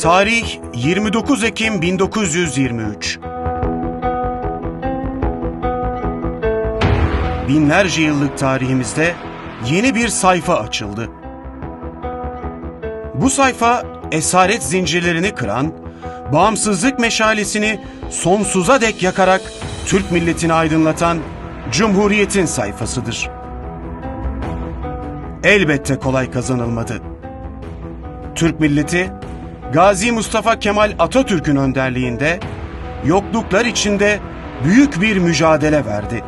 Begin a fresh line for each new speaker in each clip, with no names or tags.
Tarih 29 Ekim 1923. Binlerce yıllık tarihimizde yeni bir sayfa açıldı. Bu sayfa esaret zincirlerini kıran, bağımsızlık meşalesini sonsuza dek yakarak Türk milletini aydınlatan Cumhuriyet'in sayfasıdır. Elbette kolay kazanılmadı. Türk milleti Gazi Mustafa Kemal Atatürk'ün önderliğinde yokluklar içinde büyük bir mücadele verdi.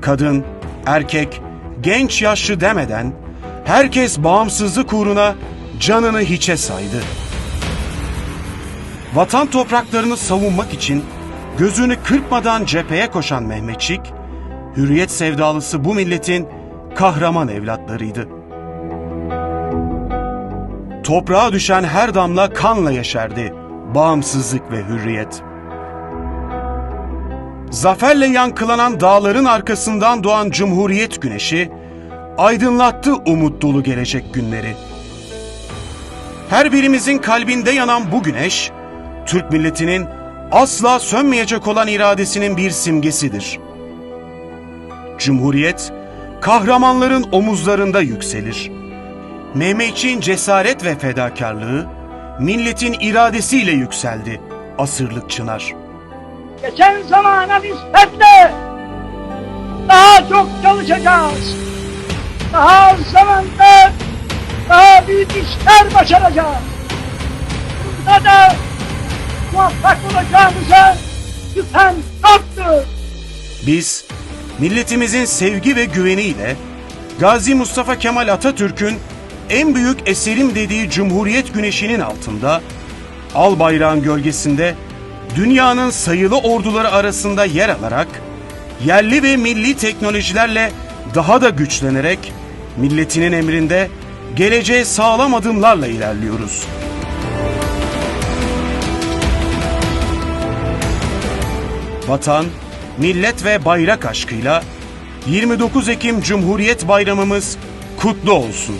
Kadın, erkek, genç yaşlı demeden herkes bağımsızlık uğruna canını hiçe saydı. Vatan topraklarını savunmak için gözünü kırpmadan cepheye koşan Mehmetçik, hürriyet sevdalısı bu milletin kahraman evlatlarıydı. Toprağa düşen her damla kanla yeşerdi bağımsızlık ve hürriyet. Zaferle yankılanan dağların arkasından doğan Cumhuriyet güneşi aydınlattı umut dolu gelecek günleri. Her birimizin kalbinde yanan bu güneş, Türk milletinin asla sönmeyecek olan iradesinin bir simgesidir. Cumhuriyet, kahramanların omuzlarında yükselir. Mehmetçiğin cesaret ve fedakarlığı, milletin iradesiyle yükseldi asırlık çınar.
Geçen zamana nispetle daha çok çalışacağız. Daha az zamanda daha büyük işler başaracağız. Bunda da muvaffak olacağımıza şüphem yoktur.
Biz milletimizin sevgi ve güveniyle Gazi Mustafa Kemal Atatürk'ün en büyük eserim dediği Cumhuriyet güneşinin altında al bayrağın gölgesinde dünyanın sayılı orduları arasında yer alarak yerli ve milli teknolojilerle daha da güçlenerek milletinin emrinde geleceğe sağlam adımlarla ilerliyoruz. Vatan, millet ve bayrak aşkıyla 29 Ekim Cumhuriyet Bayramımız kutlu olsun.